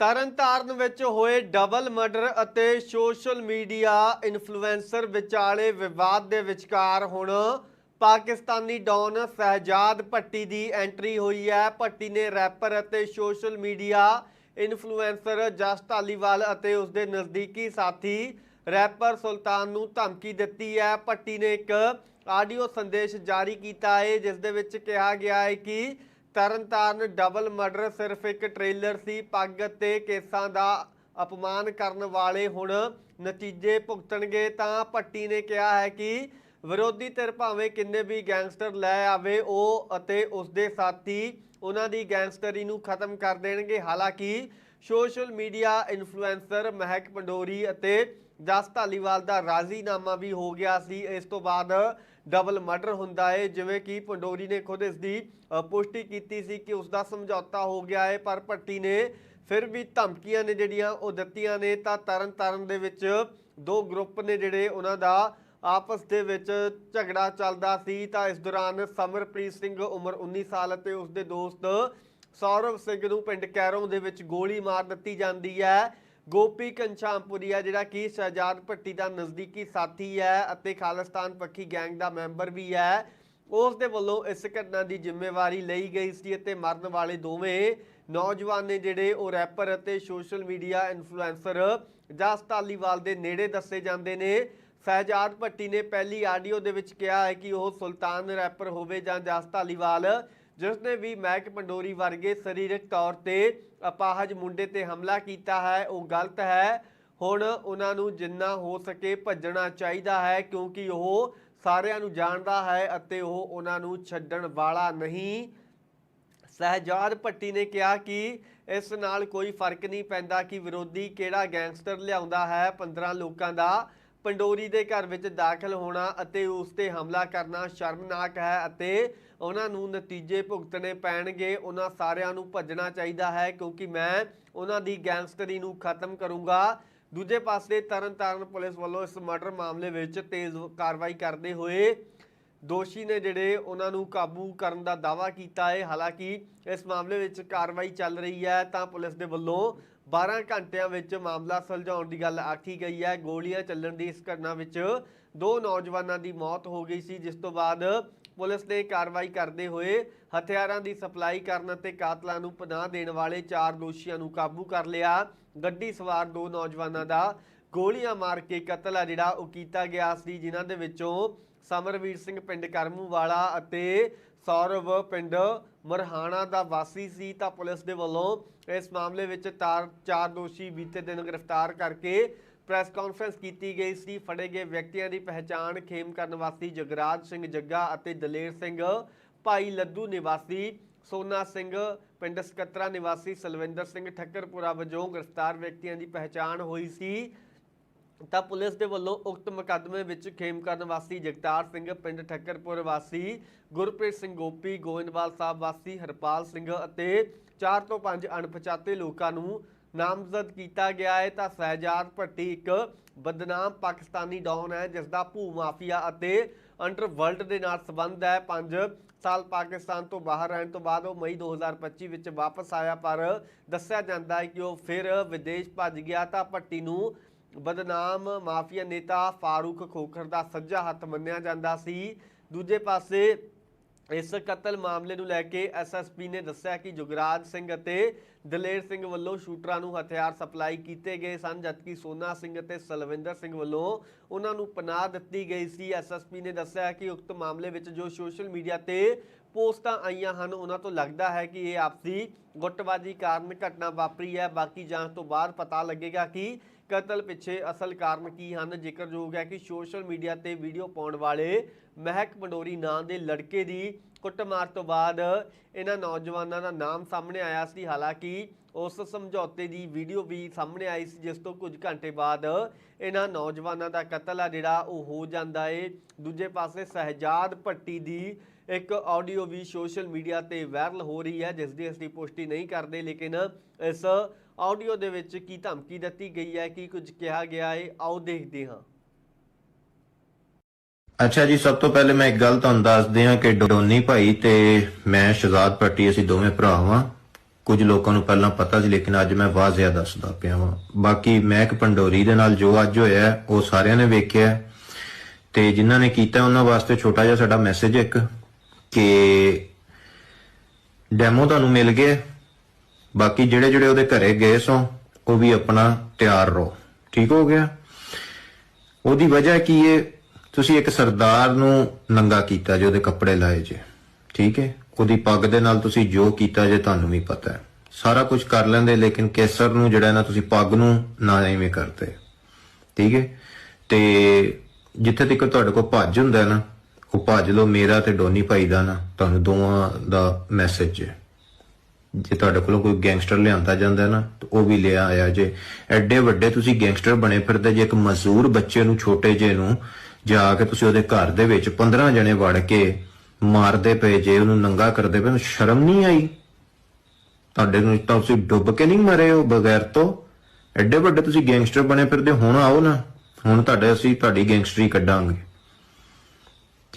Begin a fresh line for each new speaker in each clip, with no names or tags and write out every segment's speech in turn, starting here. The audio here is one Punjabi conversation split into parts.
ਤਰਨਤਾਰਨ ਵਿੱਚ ਹੋਏ ਡਬਲ ਮਰਡਰ ਅਤੇ ਸੋਸ਼ਲ ਮੀਡੀਆ ਇਨਫਲੂਐਂਸਰ ਵਿਚਾਲੇ ਵਿਵਾਦ ਦੇ ਵਿਚਕਾਰ ਹੁਣ ਪਾਕਿਸਤਾਨੀ ਡੌਨ ਸਹਿਜਾਦ ਭੱਟੀ ਦੀ ਐਂਟਰੀ ਹੋਈ ਹੈ। ਭੱਟੀ ਨੇ ਰੈਪਰ ਅਤੇ social media influencer Jas Dhaliwal ਅਤੇ ਉਸ ਦੇ ਨਜ਼ਦੀਕੀ ਸਾਥੀ ਰੈਪਰ ਸੁਲਤਾਨ ਨੂੰ ਧਮਕੀ ਦਿੱਤੀ ਹੈ। ਭੱਟੀ ਨੇ ਇੱਕ ਆਡੀਓ ਸੰਦੇਸ਼ ਜਾਰੀ ਕੀਤਾ ਹੈ, ਜਿਸ ਦੇ ਵਿੱਚ ਕਿਹਾ ਗਿਆ ਹੈ ਕਿ ਤਰਨਤਾਰਨ ਡਬਲ ਮਰਡਰ ਸਿਰਫ ਇੱਕ ਟ੍ਰੇਲਰ ਸੀ। ਪੱਗ ਤੇ ਕੇਸਾਂ ਦਾ ਅਪਮਾਨ ਕਰਨ ਵਾਲੇ ਹੁਣ ਨਤੀਜੇ ਭੁਗਤਣਗੇ। ਤਾਂ ਭੱਟੀ ਨੇ ਕਿਹਾ ਹੈ ਕਿ ਵਿਰੋਧੀ ਧਿਰ ਭਾਵੇਂ ਕਿੰਨੇ ਵੀ ਗੈਂਗਸਟਰ ਲੈ ਆਵੇ, ਉਹ ਅਤੇ ਉਸ ਦੇ ਸਾਥੀ ਉਹਨਾਂ ਦੀ ਗੈਂਗਸਟਰੀ ਨੂੰ ਖਤਮ ਕਰ ਦੇਣਗੇ। ਹਾਲਾਂਕਿ ਸੋਸ਼ਲ ਮੀਡੀਆ ਇਨਫਲੂਐਂਸਰ ਮਹਿਕ ਪੰਡੋਰੀ ਅਤੇ ਜਸ ਧਾਲੀਵਾਲ ਦਾ ਰਾਜ਼ੀਨਾਮਾ ਵੀ ਹੋ ਗਿਆ ਸੀ। ਇਸ ਤੋਂ ਬਾਅਦ ਡਬਲ ਮਰਡਰ ਹੁੰਦਾ ਹੈ ਜਿਵੇਂ ਕਿ ਪੰਡੋਰੀ ਨੇ ਖੁਦ ਇਸ ਦੀ ਪੁਸ਼ਟੀ ਕੀਤੀ ਸੀ ਕਿ ਉਸ ਦਾ ਸਮਝੌਤਾ ਹੋ ਗਿਆ ਹੈ ਪਰ ਭੱਟੀ ਨੇ ਫਿਰ ਵੀ ਧਮਕੀਆਂ ਨੇ ਜਿਹੜੀਆਂ ਉਹ ਦਿੱਤੀਆਂ ਨੇ, ਤਾਂ ਤਰਨ ਤਾਰਨ ਦੇ ਵਿੱਚ ਦੋ ਗਰੁੱਪ ਨੇ ਜਿਹੜੇ ਉਹਨਾਂ ਦਾ ਆਪਸ ਦੇ ਵਿੱਚ ਝਗੜਾ ਚੱਲਦਾ ਸੀ। ਤਾਂ ਇਸ ਦੌਰਾਨ ਸਮਰਪ੍ਰੀਤ ਸਿੰਘ ਉਮਰ 19 ਸਾਲ ਅਤੇ ਉਸ ਦੇ ਦੋਸਤ ਸੌਰਵ ਸਿੰਘ ਨੂੰ ਪਿੰਡ ਕੈਰੋਂ ਦੇ ਵਿੱਚ ਗੋਲੀ ਮਾਰ ਦਿੱਤੀ ਜਾਂਦੀ ਹੈ। ਗੋਪੀ ਕੰਚਾਮਪੁਰੀਆ ਜਿਹੜਾ ਕਿ ਸ਼ਹਜਾਦ ਭੱਟੀ ਦਾ ਨਜ਼ਦੀਕੀ ਸਾਥੀ ਹੈ ਅਤੇ ਖਾਲਿਸਤਾਨ ਪੱਖੀ ਗੈਂਗ ਦਾ ਮੈਂਬਰ ਵੀ ਹੈ। ਉਸ ਦੇ ਵੱਲੋਂ ਇਸ ਘਟਨਾ ਦੀ ਜ਼ਿੰਮੇਵਾਰੀ ਲਈ ਗਈ ਸੀ ਅਤੇ ਮਰਨ ਵਾਲੇ ਦੋਵੇਂ ਨੌਜਵਾਨ ਨੇ ਜਿਹੜੇ ਉਹ ਰੈਪਰ ਅਤੇ social media influencer Jas Dhaliwal ਦੇ ਨੇੜੇ ਦੱਸੇ ਜਾਂਦੇ ਨੇ। ਸਹਿਜਾਦ ਭੱਟੀ ਨੇ ਪਹਿਲੀ ਆਡੀਓ ਦੇ ਵਿੱਚ ਕਿਹਾ ਹੈ ਕਿ ਉਹ ਸੁਲਤਾਨ ਰੈਪਰ ਹੋਵੇ ਜਾਂ ਜਸ ਧਾਲੀਵਾਲ। ਜਿਸ ਨੇ ਵੀ ਮਹਿਕ ਪੰਡੋਰੀ ਵਰਗੇ ਸਰੀਰਕ ਤੌਰ ਤੇ ਅਪਾਹਜ ਮੁੰਡੇ ਤੇ ਹਮਲਾ ਕੀਤਾ ਹੈ, ਉਹ ਗਲਤ ਹੈ। ਹੁਣ ਉਹਨਾਂ ਨੂੰ ਜਿੰਨਾ ਹੋ ਸਕੇ ਭੱਜਣਾ ਚਾਹੀਦਾ ਹੈ, ਕਿਉਂਕਿ ਉਹ ਸਾਰਿਆਂ ਨੂੰ ਜਾਣਦਾ ਹੈ ਅਤੇ ਉਹ ਉਹਨਾਂ ਨੂੰ ਛੱਡਣ ਵਾਲਾ ਨਹੀਂ। ਸਹਿਜਾਦ ਭੱਟੀ ਨੇ ਕਿਹਾ ਕਿ ਇਸ ਨਾਲ ਕੋਈ ਫ਼ਰਕ ਨਹੀਂ ਪੈਂਦਾ ਕਿ ਵਿਰੋਧੀ ਕਿਹੜਾ ਗੈਂਗਸਟਰ ਲਿਆਉਂਦਾ ਹੈ। 15 ਲੋਕਾਂ ਦਾ ਪੰਡੋਰੀ ਦੇ ਘਰ ਵਿੱਚ ਦਾਖਲ ਹੋਣਾ ਅਤੇ ਉਸ ਤੇ ਹਮਲਾ ਕਰਨਾ ਸ਼ਰਮਨਾਕ ਹੈ ਅਤੇ ਉਹਨਾਂ ਨੂੰ ਨਤੀਜੇ ਭੁਗਤਣੇ ਪੈਣਗੇ। ਉਹਨਾਂ ਸਾਰਿਆਂ ਨੂੰ ਭੱਜਣਾ ਚਾਹੀਦਾ ਹੈ ਕਿਉਂਕਿ ਮੈਂ ਉਹਨਾਂ ਦੀ ਗੈਂਗਸਟਰੀ ਨੂੰ ਖਤਮ ਕਰੂੰਗਾ। ਦੂਜੇ ਪਾਸੇ ਤਰਨਤਾਰਨ ਪੁਲਿਸ ਵੱਲੋਂ ਇਸ ਮਰਡਰ ਮਾਮਲੇ ਵਿੱਚ ਤੇਜ਼ ਕਾਰਵਾਈ ਕਰਦੇ ਹੋਏ ਦੋਸ਼ੀ ਨੇ ਜਿਹੜੇ ਉਹਨਾਂ ਨੂੰ ਕਾਬੂ ਕਰਨ ਦਾ ਦਾਵਾ ਕੀਤਾ ਹੈ। ਹਾਲਾਂਕਿ ਇਸ ਮਾਮਲੇ ਵਿੱਚ ਕਾਰਵਾਈ ਚੱਲ ਰਹੀ ਹੈ ਤਾਂ ਪੁਲਿਸ ਦੇ ਵੱਲੋਂ 12 ਘੰਟਿਆਂ ਵਿੱਚ ਮਾਮਲਾ ਸੁਲਝਾਉਣ ਦੀ ਗੱਲ ਆਖੀ ਗਈ ਹੈ। ਗੋਲੀਆਂ ਚੱਲਣ ਦੀ ਇਸ ਘਟਨਾ ਵਿੱਚ ਦੋ ਨੌਜਵਾਨਾਂ ਦੀ ਮੌਤ ਹੋ ਗਈ ਸੀ, ਜਿਸ ਤੋਂ ਬਾਅਦ ਪੁਲਿਸ ਨੇ ਕਾਰਵਾਈ ਕਰਦੇ ਹੋਏ ਹਥਿਆਰਾਂ ਦੀ ਸਪਲਾਈ ਕਰਨ ਅਤੇ ਕਾਤਲਾਂ ਨੂੰ ਪਨਾਹ ਦੇਣ ਵਾਲੇ ਚਾਰ ਦੋਸ਼ੀਆਂ ਨੂੰ ਕਾਬੂ ਕਰ ਲਿਆ। ਗੱਡੀ ਸਵਾਰ ਦੋ ਨੌਜਵਾਨਾਂ ਦਾ ਗੋਲੀਆਂ ਮਾਰ ਕੇ ਕਤਲ ਆ ਜਿਹੜਾ ਉਹ ਕੀਤਾ ਗਿਆ ਸੀ, ਜਿਨ੍ਹਾਂ ਦੇ ਵਿੱਚੋਂ ਸਮਰਵੀਰ ਸਿੰਘ ਪਿੰਡ ਕਰਮੂ ਵਾਲਾ ਅਤੇ ਸੌਰਵ ਪਿੰਡ ਮਰਹਾਣਾ ਦਾ ਵਾਸੀ ਸੀ ਤਾਂ ਪੁਲਿਸ ਦੇ ਵੱਲੋਂ ਇਸ ਮਾਮਲੇ ਵਿੱਚ ਤਾਰ ਚਾਰ ਦੋਸ਼ੀ ਬੀਤੇ ਦਿਨ ਗ੍ਰਿਫਤਾਰ ਕਰਕੇ ਪ੍ਰੈਸ ਕਾਨਫਰੰਸ ਕੀਤੀ ਗਈ ਸੀ। ਫੜੇ ਗਏ ਵਿਅਕਤੀਆਂ ਦੀ ਪਹਿਚਾਣ ਖੇਮ ਕਰਨ ਵਾਸੀ ਜਗਰਾਜ ਸਿੰਘ ਜੱਗਾ ਅਤੇ ਦਲੇਰ ਸਿੰਘ ਭਾਈ ਲੱਦੂ ਨਿਵਾਸੀ ਸੋਨਾ ਸਿੰਘ, ਪਿੰਡ ਸਕੱਤਰਾ ਨਿਵਾਸੀ ਸਲਵਿੰਦਰ ਸਿੰਘ ਠੱਕਰਪੁਰਾ ਵਜੋਂ ਗ੍ਰਿਫਤਾਰ ਵਿਅਕਤੀਆਂ ਦੀ ਪਹਿਚਾਣ ਹੋਈ ਸੀ। ਤਾਂ ਪੁਲਿਸ ਦੇ ਵੱਲੋਂ ਉਕਤ ਮੁਕੱਦਮੇ ਵਿੱਚ ਖੇਮਕਰਨ ਵਾਸੀ ਜਗਤਾਰ ਸਿੰਘ, ਪਿੰਡ ਠੱਕਰਪੁਰ ਵਾਸੀ ਗੁਰਪ੍ਰੀਤ ਸਿੰਘ ਗੋਪੀ, ਗੋਇੰਦਵਾਲ ਸਾਹਿਬ ਵਾਸੀ ਹਰਪਾਲ ਸਿੰਘ ਅਤੇ 4 ਤੋਂ 5 ਅਣਪਛਾਤੇ ਲੋਕਾਂ ਨੂੰ ਨਾਮਜ਼ਦ ਕੀਤਾ ਗਿਆ ਹੈ। ਤਾਂ ਸਹਿਜਾਦ ਭੱਟੀ ਇੱਕ ਬਦਨਾਮ ਪਾਕਿਸਤਾਨੀ ਡੌਨ ਹੈ ਜਿਸ ਦਾ ਭੂ ਮਾਫੀਆ ਅਤੇ ਅੰਡਰਵਰਲਡ ਦੇ ਨਾਲ ਸੰਬੰਧ ਹੈ। 5 ਸਾਲ ਪਾਕਿਸਤਾਨ ਤੋਂ ਬਾਹਰ ਰਹਿਣ ਤੋਂ ਬਾਅਦ ਉਹ ਮਈ 2025 ਵਿੱਚ ਵਾਪਸ ਆਇਆ, ਪਰ ਦੱਸਿਆ ਜਾਂਦਾ ਹੈ ਕਿ ਉਹ ਫਿਰ ਵਿਦੇਸ਼ ਭੱਜ ਗਿਆ। ਤਾਂ ਭੱਟੀ ਨੂੰ ਬਦਨਾਮ ਮਾਫੀਆ ਨੇਤਾ ਫਾਰੂਕ ਖੋਖਰ ਦਾ ਸੱਜਾ ਹੱਥ ਮੰਨਿਆ ਜਾਂਦਾ ਸੀ। ਦੂਜੇ ਪਾਸੇ ਇਸ ਕਤਲ ਮਾਮਲੇ ਨੂੰ ਲੈ ਕੇ ਐਸਐਸਪੀ ਨੇ ਦੱਸਿਆ ਕਿ ਜੁਗਰਾਜ ਸਿੰਘ ਅਤੇ ਦਲੇਰ ਸਿੰਘ ਵੱਲੋਂ ਸ਼ੂਟਰਾਂ ਨੂੰ ਹਥਿਆਰ ਸਪਲਾਈ ਕੀਤੇ ਗਏ ਸਨ, ਜਦਕਿ ਸੋਨਾ ਸਿੰਘ ਅਤੇ ਸਲਵਿੰਦਰ ਸਿੰਘ ਵੱਲੋਂ ਉਹਨਾਂ ਨੂੰ ਪਨਾਹ ਦਿੱਤੀ ਗਈ ਸੀ। ਐਸਐਸਪੀ ਨੇ ਦੱਸਿਆ ਕਿ ਉਕਤ ਮਾਮਲੇ ਵਿੱਚ ਜੋ ਸੋਸ਼ਲ ਮੀਡੀਆ ਤੇ ਪੋਸਟਾਂ ਆਈਆਂ ਹਨ, ਉਹਨਾਂ ਤੋਂ ਲੱਗਦਾ ਹੈ ਕਿ ਇਹ ਆਪਸੀ ਗੁੱਟਬਾਜ਼ੀ ਕਾਰਨ ਘਟਨਾ ਵਾਪਰੀ ਹੈ। ਬਾਕੀ ਜਾਂਚ ਤੋਂ ਬਾਅਦ ਪਤਾ ਲੱਗੇਗਾ ਕਿ ਕਤਲ ਪਿੱਛੇ ਅਸਲ ਕਾਰਨ ਕੀ ਹਨ? ਜ਼ਿਕਰਯੋਗ ਹੈ ਕਿ ਸੋਸ਼ਲ ਮੀਡੀਆ ਤੇ ਵੀਡੀਓ ਪਾਉਣ ਵਾਲੇ ਮਹਿਕ ਪੰਡੋਰੀ ਨਾਂ ਦੇ ਲੜਕੇ ਦੀ ਕੁੱਟਮਾਰ ਤੋਂ ਬਾਅਦ ਇਹਨਾਂ ਨੌਜਵਾਨਾਂ ਦਾ ਨਾਮ ਸਾਹਮਣੇ ਆਇਆ ਸੀ। ਹਾਲਾਂਕਿ ਉਸ ਸਮਝੌਤੇ ਦੀ ਵੀਡੀਓ ਵੀ ਸਾਹਮਣੇ ਆਈ ਸੀ, ਜਿਸ ਤੋਂ ਕੁਝ ਘੰਟੇ ਬਾਅਦ ਇਹਨਾਂ ਨੌਜਵਾਨਾਂ ਦਾ ਕਤਲ ਆ ਜਿਹੜਾ ਉਹ ਹੋ ਜਾਂਦਾ ਏ। ਦੂਜੇ ਪਾਸੇ ਸਹਿਜਾਦ ਭੱਟੀ ਦੀ ਇੱਕ ਆਡੀਓ ਵੀ ਸੋਸ਼ਲ ਮੀਡੀਆ ਤੇ ਵਾਇਰਲ ਹੋ ਰਹੀ ਹੈ ਜਿਸ ਦੀ ਅਸੀਂ ਪੁਸ਼ਟੀ ਨਹੀਂ ਕਰਦੇ, ਲੇਕਿਨ ਇਸ ਆਡੀਓ ਦੇ ਵਿੱਚ ਕੀ ਧਮਕੀ ਦਿੱਤੀ ਗਈ ਹੈ, ਕੀ ਕੁਝ ਕਿਹਾ ਗਿਆ ਹੈ, ਆਓ ਦੇਖਦੇ ਹਾਂ।
ਅੱਛਾ ਜੀ, ਸਭ ਤੋਂ ਪਹਿਲੇ ਮੈਂ ਇੱਕ ਗੱਲ ਤੁਹਾਨੂੰ ਦੱਸਦੇ ਹਾਂ ਕਿ ਡੋਨੀ ਭਾਈ ਤੇ ਮੈਂ ਸ਼ਹਜ਼ਾਦ ਪੱਟੀ ਅਸੀਂ ਦੋਵੇਂ ਭਰਾ ਹਾਂ ਕੁਝ ਲੋਕਾਂ ਨੂੰ ਪਹਿਲਾਂ ਪਤਾ ਸੀ, ਲੇਕਿਨ ਅੱਜ ਮੈਂ ਵਾਜ਼ਿਆ ਦੱਸਦਾ ਪਿਆ ਹਾਂ ਬਾਕੀ ਮਹਿਕ ਪੰਡੋਰੀ ਦੇ ਨਾਲ ਜੋ ਅੱਜ ਹੋਇਆ, ਉਹ ਸਾਰਿਆਂ ਨੇ ਵੇਖਿਆ। ਹੈ। ਤੇ ਜਿਨ੍ਹਾਂ ਨੇ ਕੀਤਾ, ਉਹਨਾਂ ਵਾਸਤੇ ਛੋਟਾ ਜਿਹਾ ਸਾਡਾ ਮੈਸੇਜ ਇੱਕ। ਕਿ ਡੈਮੋ ਤੁਹਾਨੂੰ ਮਿਲ ਗਿਆ ਬਾਕੀ ਜਿਹੜੇ ਜਿਹੜੇ ਉਹਦੇ ਘਰੇ ਗਏ ਸੋ, ਉਹ ਵੀ ਆਪਣਾ ਤਿਆਰ ਰਹੋ। ਠੀਕ ਹੋ ਗਿਆ? ਉਹਦੀ ਵਜ੍ਹਾ ਕੀ ਹੈ ਤੁਸੀਂ ਇੱਕ ਸਰਦਾਰ ਨੂੰ ਨੰਗਾ ਕੀਤਾ ਜੇ, ਉਹਦੇ ਕੱਪੜੇ ਲਾਏ ਜੇ। ਠੀਕ ਹੈ ਉਹਦੀ ਪੱਗ ਦੇ ਨਾਲ ਤੁਸੀਂ ਜੋ ਕੀਤਾ ਜੇ, ਤੁਹਾਨੂੰ ਵੀ ਪਤਾ ਹੈ। ਸਾਰਾ ਕੁਝ ਕਰ ਲੈਂਦੇ, ਲੇਕਿਨ ਕੇਸਰ ਨੂੰ ਜਿਹੜਾ ਨਾ ਤੁਸੀਂ ਪੱਗ ਨੂੰ ਨਾ ਐਵੇਂ ਕਰਦੇ। ਠੀਕ ਹੈ ਤੇ ਜਿੱਥੇ ਤੱਕ ਤੁਹਾਡੇ ਕੋਲ ਭੱਜ ਹੁੰਦਾ ਨਾ ਉਹ ਭੱਜ ਲਓ ਮੇਰਾ ਤੇ ਡੋਨੀ ਭਾਈ ਦਾ ਨਾ, ਤੁਹਾਨੂੰ ਦੋਵਾਂ ਦਾ ਮੈਸੇਜ ਹੈ ਜੇ ਤੁਹਾਡੇ ਕੋਲੋਂ ਕੋਈ ਗੈਂਗਸਟਰ ਲਿਆਂਦਾ ਜਾਂਦਾ ਨਾ, ਤਾਂ ਉਹ ਵੀ ਲਿਆ ਆਇਆ ਜੇ। ਐਡੇ ਵੱਡੇ ਤੁਸੀਂ ਗੈਂਗਸਟਰ ਬਣੇ ਫਿਰਦੇ, ਜੇ ਇੱਕ ਮਜ਼ਦੂਰ ਬੱਚੇ ਨੂੰ, ਛੋਟੇ ਜੇ ਨੂੰ ਜਾ ਕੇ ਤੁਸੀਂ ਉਹਦੇ ਘਰ ਦੇ ਵਿੱਚ 15 ਜਣੇ ਵੜ ਕੇ ਮਾਰਦੇ ਪਏ, ਜੇ ਉਹਨੂੰ ਨੰਗਾ ਕਰਦੇ ਪਏ ਸ਼ਰਮ ਨਹੀਂ ਆਈ? ਤੁਹਾਡੇ ਨੂੰ ਤਾਂ ਤੁਸੀਂ ਡੁੱਬ ਕੇ ਨਹੀਂ ਮਰੇ ਹੋ, ਬਗੈਰ ਤੋਂ? ਐਡੇ ਵੱਡੇ ਤੁਸੀਂ ਗੈਂਗਸਟਰ ਬਣੇ ਫਿਰਦੇ, ਹੁਣ ਆਓ ਨਾ। ਹੁਣ ਤੁਹਾਡੇ ਅਸੀਂ ਤੁਹਾਡੀ ਗੈਂਗਸਟਰੀ ਕੱਢਾਂਗੇ।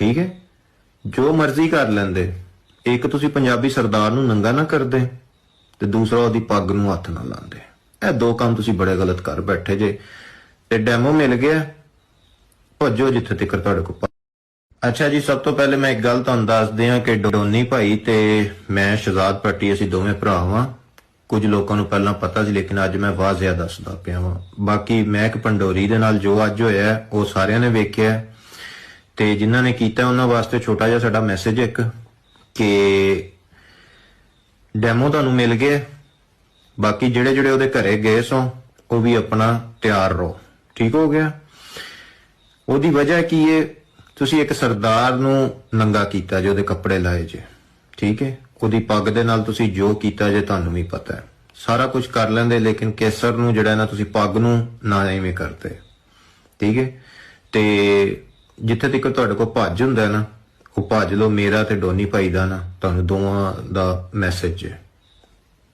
ਠੀਕ ਹੈ? ਜੋ ਮਰਜ਼ੀ ਕਰ ਲੈਂਦੇ। ਇੱਕ ਤੁਸੀਂ ਪੰਜਾਬੀ ਸਰਦਾਰ ਨੂੰ ਨੰਗਾ ਨਾ ਕਰਦੇ ਤੇ ਦੂਸਰਾ ਉਹਦੀ ਪੱਗ ਨੂੰ ਹੱਥ ਨਾ ਲਾਉਂਦੇ। ਇਹ ਦੋ ਕੰਮ ਤੁਸੀਂ ਬੜੇ ਗਲਤ ਕਰ ਬੈਠੇ ਜੇ। ਤੇ ਡੈਮੋ ਮਿਲ ਗਿਆ। ਭੱਜੋ ਜਿੱਥੇ ਤੱਕ ਤੁਹਾਡੇ ਕੋਲ ਅੱਛਾ ਜੀ, ਸਭ ਤੋਂ ਪਹਿਲੇ ਮੈਂ ਇੱਕ ਗੱਲ ਤੁਹਾਨੂੰ ਦੱਸ ਦਿਆਂ ਕਿ ਡੋਨੀ ਭਾਈ ਤੇ ਮੈਂ ਸ਼ਹਜ਼ਾਦ ਪੱਟੀ ਅਸੀਂ ਦੋਵੇਂ ਭਰਾ ਵਾਂ। ਕੁਝ ਲੋਕਾਂ ਨੂੰ ਪਹਿਲਾਂ ਪਤਾ ਸੀ, ਲੇਕਿਨ ਅੱਜ ਮੈਂ ਵਾਜ਼ਿਆ ਦੱਸਦਾ ਪਿਆ ਵਾਂ। ਬਾਕੀ ਮਹਿਕ ਪੰਡੋਰੀ ਦੇ ਨਾਲ ਜੋ ਅੱਜ ਹੋਇਆ, ਉਹ ਸਾਰਿਆਂ ਨੇ ਵੇਖਿਆ। ਤੇ ਜਿਨ੍ਹਾਂ ਨੇ ਕੀਤਾ ਉਹਨਾਂ ਵਾਸਤੇ ਛੋਟਾ ਜਿਹਾ ਸਾਡਾ ਮੈਸੇਜ ਇੱਕ ਕਿ ਡੈਮੋ ਤੁਹਾਨੂੰ ਮਿਲ ਗਿਆ ਬਾਕੀ ਜਿਹੜੇ ਜਿਹੜੇ ਉਹਦੇ ਘਰੇ ਗਏ ਸੋ, ਉਹ ਵੀ ਆਪਣਾ ਤਿਆਰ ਰਹੋ। ਠੀਕ ਹੋ ਗਿਆ? ਉਹਦੀ ਵਜ੍ਹਾ ਕੀ ਹੈ? ਤੁਸੀਂ ਇੱਕ ਸਰਦਾਰ ਨੂੰ ਨੰਗਾ ਕੀਤਾ ਜੇ, ਉਹਦੇ ਕੱਪੜੇ ਲਾਏ ਜੇ। ਠੀਕ ਹੈ? ਉਹਦੀ ਪੱਗ ਦੇ ਨਾਲ ਤੁਸੀਂ ਜੋ ਕੀਤਾ ਜੇ, ਤੁਹਾਨੂੰ ਵੀ ਪਤਾ ਹੈ। ਸਾਰਾ ਕੁਝ ਕਰ ਲੈਂਦੇ, ਲੇਕਿਨ ਕੇਸਰ ਨੂੰ ਜਿਹੜਾ ਨਾ ਤੁਸੀਂ ਪੱਗ ਨੂੰ, ਨਾ ਐਵੇਂ ਕਰਦੇ। ਠੀਕ ਹੈ? ਤੇ ਜਿੱਥੇ ਤੱਕ ਤੁਹਾਡੇ ਕੋਲ ਭੱਜ ਹੁੰਦਾ ਨਾ, ਉਹ ਭੱਜ ਲਓ ਮੇਰਾ ਤੇ ਡੋਨੀ ਭਾਈ ਦਾ ਨਾ, ਤੁਹਾਨੂੰ ਦੋਵਾਂ ਦਾ ਮੈਸੇਜ ਹੈ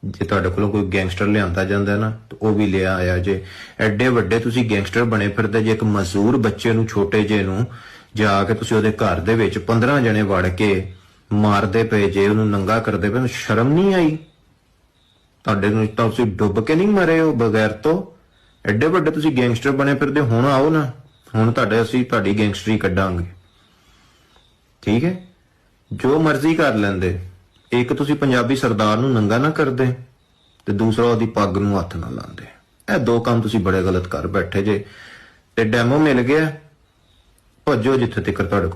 ਜੇ ਤੁਹਾਡੇ ਕੋਲੋਂ ਕੋਈ ਗੈਂਗਸਟਰ ਲਿਆਂਦਾ ਜਾਂਦਾ ਨਾ, ਤਾਂ ਉਹ ਵੀ ਲਿਆ ਆਇਆ ਜੇ। ਐਡੇ ਵੱਡੇ ਤੁਸੀਂ ਗੈਂਗਸਟਰ ਬਣੇ ਫਿਰਦੇ, ਜੇ ਇੱਕ ਮਜ਼ਦੂਰ ਬੱਚੇ ਨੂੰ, ਛੋਟੇ ਜੇ ਨੂੰ ਜਾ ਕੇ ਤੁਸੀਂ ਉਹਦੇ ਘਰ ਦੇ ਵਿੱਚ 15 ਜਣੇ ਵੜ ਕੇ ਮਾਰਦੇ ਪਏ, ਜੇ ਉਹਨੂੰ ਨੰਗਾ ਕਰਦੇ ਪਏ ਸ਼ਰਮ ਨਹੀਂ ਆਈ? ਤੁਹਾਡੇ ਨੂੰ ਤਾਂ ਤੁਸੀਂ ਡੁੱਬ ਕੇ ਨਹੀਂ ਮਰੇ ਹੋ, ਬਗੈਰ ਤੋਂ? ਐਡੇ ਵੱਡੇ ਤੁਸੀਂ ਗੈਂਗਸਟਰ ਬਣੇ ਫਿਰਦੇ, ਹੁਣ ਆਓ ਨਾ। ਹੁਣ ਤੁਹਾਡੇ ਅਸੀਂ ਤੁਹਾਡੀ ਗੈਂਗਸਟਰੀ ਕੱਢਾਂਗੇ। ਠੀਕ ਹੈ? ਜੋ ਮਰਜ਼ੀ ਕਰ ਲੈਂਦੇ। ਇੱਕ ਤੁਸੀਂ ਪੰਜਾਬੀ ਸਰਦਾਰ ਨੂੰ ਨੰਗਾ ਨਾ ਕਰਦੇ ਤੇ ਦੂਸਰਾ ਉਹਦੀ ਪੱਗ ਨੂੰ ਹੱਥ ਨਾ ਲਾਉਂਦੇ। ਇਹ ਦੋ ਕੰਮ ਤੁਸੀਂ ਬੜੇ ਗਲਤ ਕਰ ਬੈਠੇ ਜੇ। ਤੇ ਡੈਮੋ ਮਿਲ ਗਿਆ। ਭੱਜੋ ਜਿੱਥੇ ਤੱਕ ਤੁਹਾਡੇ ਕੋਲ